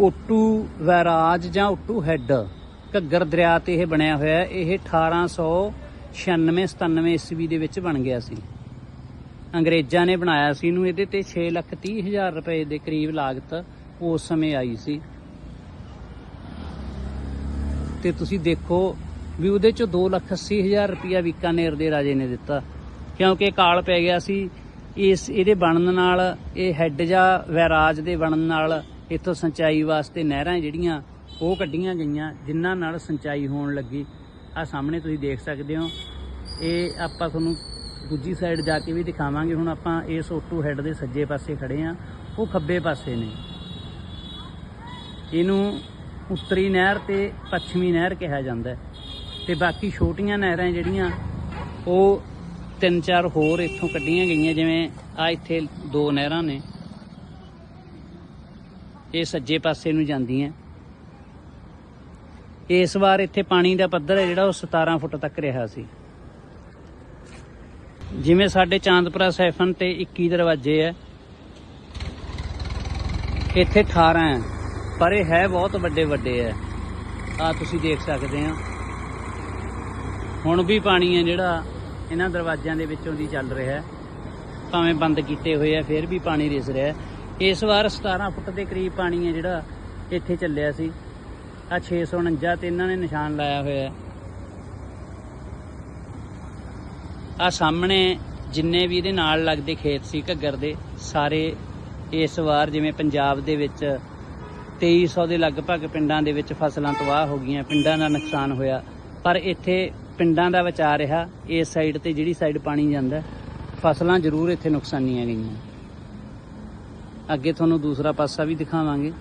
ਓਟੂ barrage ਜਾਂ ਓਟੂ head. Ghaggar ਦਰਿਆ ਤੇ ਇਹ ਬਣਿਆ ਹੋਇਆ ਹੈ। ਇਹ 1896 97 ਈਸਵੀ ਦੇ ਵਿੱਚ ਬਣ ਗਿਆ ਸੀ। ਅੰਗਰੇਜ਼ਾਂ ਨੇ ਬਣਾਇਆ ਸੀ ਇਹਨੂੰ। ਇਹਦੇ ਤੇ 6 ਲੱਖ 30 ਹਜ਼ਾਰ ਰੁਪਏ ਦੇ ਕਰੀਬ ਲਾਗਤ ਉਸ ਸਮੇਂ ਆਈ ਸੀ। ਤੇ ਤੁਸੀਂ ਦੇਖੋ ਵੀ ਉਹਦੇ ਚੋਂ 2 ਲੱਖ 80 ਹਜ਼ਾਰ ਰੁਪਇਆ ਬੀਕਾਨੇਰ ਦੇ ਰਾਜੇ ਨੇ ਦਿੱਤਾ। ਕਿਉਂਕਿ ਕਾਲ ਪੈ ਗਿਆ ਸੀ। ਇਸ ਇਹਦੇ ਬਣਨ ਨਾਲ, ਇਹ ਹੈੱਡ ਜਾਂ ਵੈਰਾਜ ਦੇ ਬਣਨ ਨਾਲ ਇੱਥੋਂ ਸਿੰਚਾਈ ਵਾਸਤੇ ਨਹਿਰਾਂ ਜਿਹੜੀਆਂ, ਉਹ ਕੱਢੀਆਂ ਗਈਆਂ, ਜਿਨ੍ਹਾਂ ਨਾਲ ਸਿੰਚਾਈ ਹੋਣ ਲੱਗੀ। ਆ ਸਾਹਮਣੇ ਤੁਸੀਂ ਦੇਖ ਸਕਦੇ ਹੋ। ਇਹ ਆਪਾਂ ਤੁਹਾਨੂੰ ਦੂਜੀ ਸਾਈਡ ਜਾ ਕੇ ਵੀ ਦਿਖਾਵਾਂਗੇ। ਹੁਣ ਆਪਾਂ ਇਸ ਓਟੂ ਹੈੱਡ ਦੇ ਸੱਜੇ ਪਾਸੇ ਖੜੇ ਆ ਉਹ ਖੱਬੇ ਪਾਸੇ ਨੇ। ਇਹਨੂੰ ਉੱਤਰੀ ਨਹਿਰ ਤੇ ਪੱਛਮੀ ਨਹਿਰ ਕਿਹਾ ਜਾਂਦਾ ਹੈ। ਤੇ ਬਾਕੀ ਛੋਟੀਆਂ ਨਹਿਰਾਂ ਜਿਹੜੀਆਂ, ਉਹ ਤਿੰਨ ਚਾਰ ਹੋਰ ਇੱਥੋਂ ਕੱਢੀਆਂ ਗਈਆਂ। ਜਿਵੇਂ ਆ ਇੱਥੇ ਦੋ ਨਹਿਰਾਂ ਨੇ। ਇਹ ਸੱਜੇ ਪਾਸੇ ਨੂੰ ਜਾਂਦੀਆਂ। ਇਸ ਵਾਰ ਇੱਥੇ ਪਾਣੀ ਦਾ ਪੱਧਰ ਹੈ ਜਿਹੜਾ ਉਹ 17 ਫੁੱਟ ਤੱਕ ਰਿਹਾ ਸੀ। ਜਿਵੇਂ ਸਾਡੇ ਚਾਂਦਪੁਰਾ ਸੈਫਨ ਤੇ 21 ਦਰਵਾਜ਼ੇ ਹੈ। ਇੱਥੇ 18 ਹੈ, ਪਰ ਇਹ ਹੈ ਬਹੁਤ ਵੱਡੇ ਵੱਡੇ ਹੈ। ਆ ਤੁਸੀਂ ਦੇਖ ਸਕਦੇ ਆ ਹੁਣ ਵੀ ਪਾਣੀ ਹੈ ਜਿਹੜਾ ਇਹਨਾਂ ਦਰਵਾਜ਼ਿਆਂ ਦੇ ਵਿੱਚੋਂ ਦੀ ਚੱਲ ਰਿਹਾ ਹੈ। ਭਾਵੇਂ ਬੰਦ ਕੀਤੇ ਹੋਏ ਆ ਫਿਰ ਵੀ ਪਾਣੀ ਰਿਸ ਰਿਹਾ ਹੈ। ਇਸ ਵਾਰ 17 ਫੁੱਟ ਦੇ ਕਰੀਬ ਪਾਣੀ ਹੈ ਜਿਹੜਾ ਇੱਥੇ ਚੱਲਿਆ ਸੀ। ਆ 649 ਤੇ ਇਹਨਾਂ ਨੇ ਨਿਸ਼ਾਨ ਲਾਇਆ ਹੋਇਆ ਹੈ। ਆ ਸਾਹਮਣੇ ਜਿੰਨੇ ਵੀ ਇਹਦੇ ਨਾਲ ਲੱਗਦੇ ਖੇਤ ਸੀ ਘੱਗਰ ਦੇ, ਸਾਰੇ ਇਸ ਵਾਰ ਜਿਵੇਂ ਪੰਜਾਬ ਦੇ ਵਿੱਚ 2300 ਦੇ ਲਗਭਗ ਪਿੰਡਾਂ ਦੇ ਵਿੱਚ ਫਸਲਾਂ ਤਬਾਹ ਹੋ ਗਈਆਂ, ਪਿੰਡਾਂ ਦਾ ਨੁਕਸਾਨ ਹੋਇਆ। ਪਰ ਇੱਥੇ ਪਿੰਡਾਂ ਦਾ ਬਚਾ ਰਿਹਾ, ਇਸ ਸਾਈਡ ਤੇ ਜਿਹੜੀ ਸਾਈਡ ਪਾਣੀ ਜਾਂਦਾ, ਫਸਲਾਂ ਜ਼ਰੂਰ ਇੱਥੇ ਨੁਕਸਾਨੀਆਂ ਗਈਆਂ। ਅੱਗੇ ਤੁਹਾਨੂੰ ਦੂਸਰਾ ਪਾਸਾ ਵੀ ਦਿਖਾਵਾਂਗੇ।